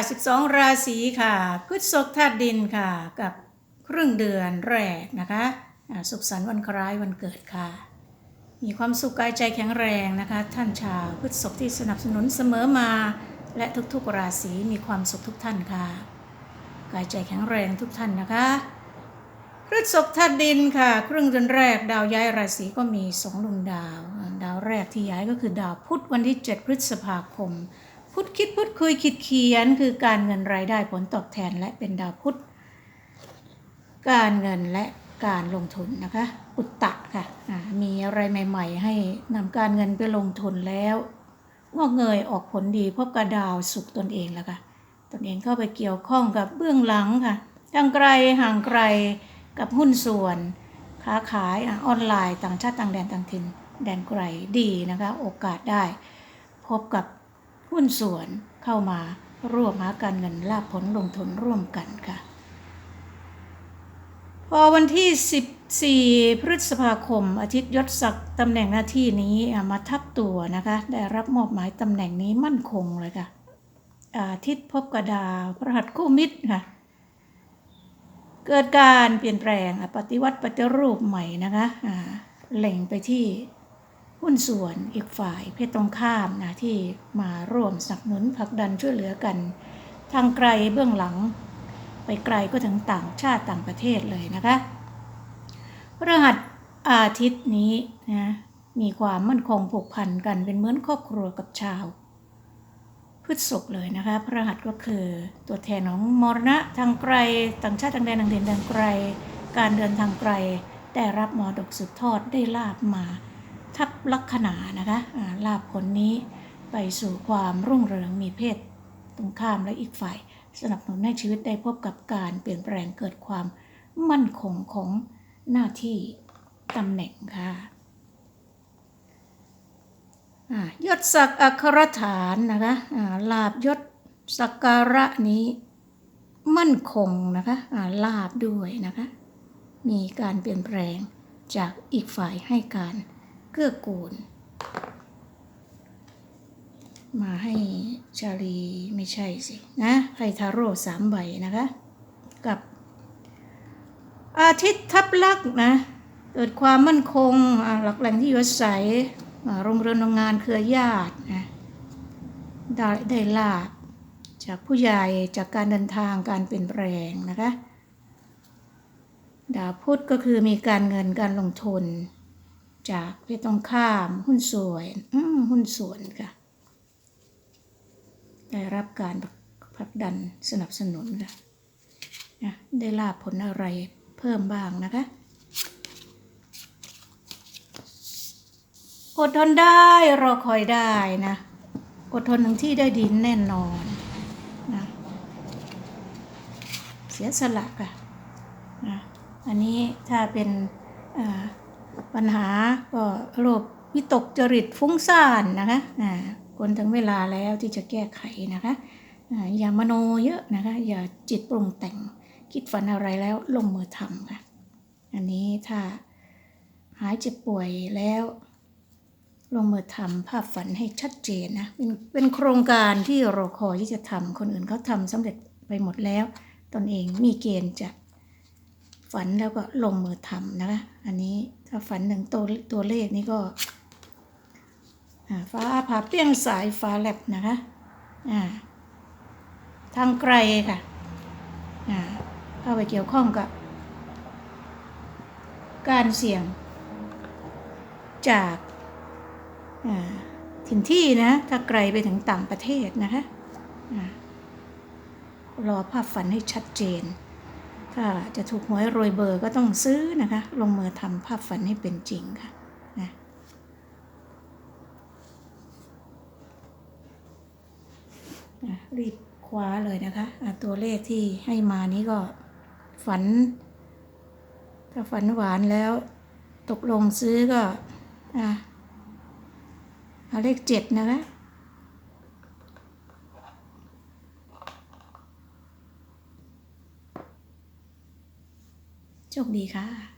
12 ราศีค่ะพฤษภธาตุดินค่ะ กับครึ่งเดือนแรกนะคะสุขสันต์วันคล้ายวันเกิดค่ะ มีความสุขกายใจแข็งแรงนะคะ ท่านชาวพฤษภที่สนับสนุนเสมอมา และทุกๆราศีมีความสุขทุกท่านค่ะ กายใจแข็งแรงทุกท่านนะคะพฤษภธาตุดินค่ะ ครึ่งเดือนแรก ดาวย้ายราศีก็มีสองดวงดาว ดาวแรกที่ย้ายก็คือดาวพุธวันที่ 7 พฤษภาคม พุธคิดพุธคุยคิดเขียน คือการเงินรายได้ผลตอบแทนและเป็นดาวพุธการเงินและการลงทุนนะคะ อุตตะค่ะอ่ามีอะไรใหม่ ๆ ให้นำการเงินไปลงทุนแล้วงอกเงยออกผลดีพบกับดาวสุขตนเองแล้วค่ะตนเองเข้าไปเกี่ยวข้องกับเบื้องหลังค่ะทางไกลห่างไกลกับหุ้นส่วน ค้าขายออนไลน์ต่างชาติต่างแดนต่างถิ่นแดนไกลดีนะคะ โอกาสได้ พบกับ หุ้นส่วนเข้ามาร่วมหาการเงินลาภผลลงทุนร่วมกันค่ะ พอวันที่ 14 พฤษภาคม อาทิตย์ยศศักดิ์ตำแหน่งหน้าที่นี้มาทับตัวนะคะ ได้รับมอบหมายตำแหน่งนี้มั่นคงเลยค่ะ อาทิตย์พบกระดาวพระหัสคู่มิตรค่ะ เกิดการเปลี่ยนแปลงปฏิวัติปฏิรูปใหม่นะคะอ่าเล็งไปที่ หุ้นส่วนอีกฝ่ายเพศตรงข้ามนะที่มาร่วมสนับสนุนผลักดันช่วยเหลือกัน ทางไกลเบื้องหลัง ไปไกลก็ถึงต่างชาติต่างประเทศเลยนะคะพฤหัสอาทิตย์นี้นะมีความมั่นคงผูกพันกันเป็นเหมือนครอบครัวกับชาวพฤษภเลยนะคะพฤหัสก็คือตัวแทนของมรณะทางไกลต่างชาติต่างแดนต่างเด่นทางไกล การเดินทางไกล ได้รับมรดกสืบทอดได้ลาบมา ทับลัคนานะคะลาบผลนี้ไปสู่ความรุ่งเรืองมีเพศตรงข้ามและอีกฝ่าย สนับสนุนให้ชีวิตได้พบกับการเปลี่ยนแปลงเกิดความมั่นคงของหน้าที่ตำแหน่งค่ะยศศักดิ์อัครฐานนะคะลาบยศสักการะนี้มั่นคงนะคะลาบด้วยนะคะ มีการเปลี่ยนแปลงจากอีกฝ่ายให้การ เกื้อกูล มาให้ชาลีไม่ใช่สินะไพ่ทาโร่สามใบนะคะ กับ อาทิตย์ทับลักนะ เกิดความมั่นคงหลักแหล่งที่อยู่อาศัยโรงเรือนโรงงานเครือญาตินะได้ได้ลาบจากผู้ใหญ่จากการเดินทางการเปลี่ยนแปลงนะคะดาวพุธก็คือมีการเงินการลงทุน จากเพศตรงข้ามหุ้นส่วนอืหุ้นส่วนค่ะ ได้รับการผลักดันสนับสนุนค่ะนะได้ลาบผลอะไรเพิ่มบ้างนะคะอดทนได้รอคอยได้นะอดทนถึงที่ได้ดินแน่นอนนะเสียสละค่ะนะอันนี้ถ้าเป็นอ่า ปัญหาก็โรควิตกจริตฟุ้งซ่านนะคะอ่าคนถึงเวลาแล้วที่จะแก้ไขนะคะอ่าอย่ามโนเยอะนะคะ อย่าจิตปรุงแต่งคิดฝันอะไรแล้วลงมือทำค่ะ อันนี้ถ้าหายเจ็บป่วยแล้ว ลงมือทำภาพฝันให้ชัดเจนนะเป็นเป็นโครงการที่รอคอยที่จะทำคนอื่นเขาทำสำเร็จไปหมดแล้ว ตนเองมีเกณฑ์จะ ฝันแล้วก็ลงมือทำนะคะ อันนี้ถ้าฝันหนึ่งตัวตัวเลขนี้ก็ฟ้าผ่าเปี้ยงสายฟ้าแลบนะคะทางไกลค่ะเข้าไปเกี่ยวข้องกับ การเสี่ยง จากถิ่นที่นะ ถ้าไกลไปถึงต่างประเทศนะคะอารอภาพฝันให้ชัดเจน ถ้าจะถูกหวยโรยเบอร์ก็ต้องซื้อนะคะ ลงมือทำภาพฝันให้เป็นจริงค่ะนะรีบคว้าเลยนะคะะตัวเลขที่ให้มานี้ก็ฝัน ถ้าฝันหวานแล้วตกลงซื้อก็อะเลขเจ็ดนะคะ โชคดีค่ะ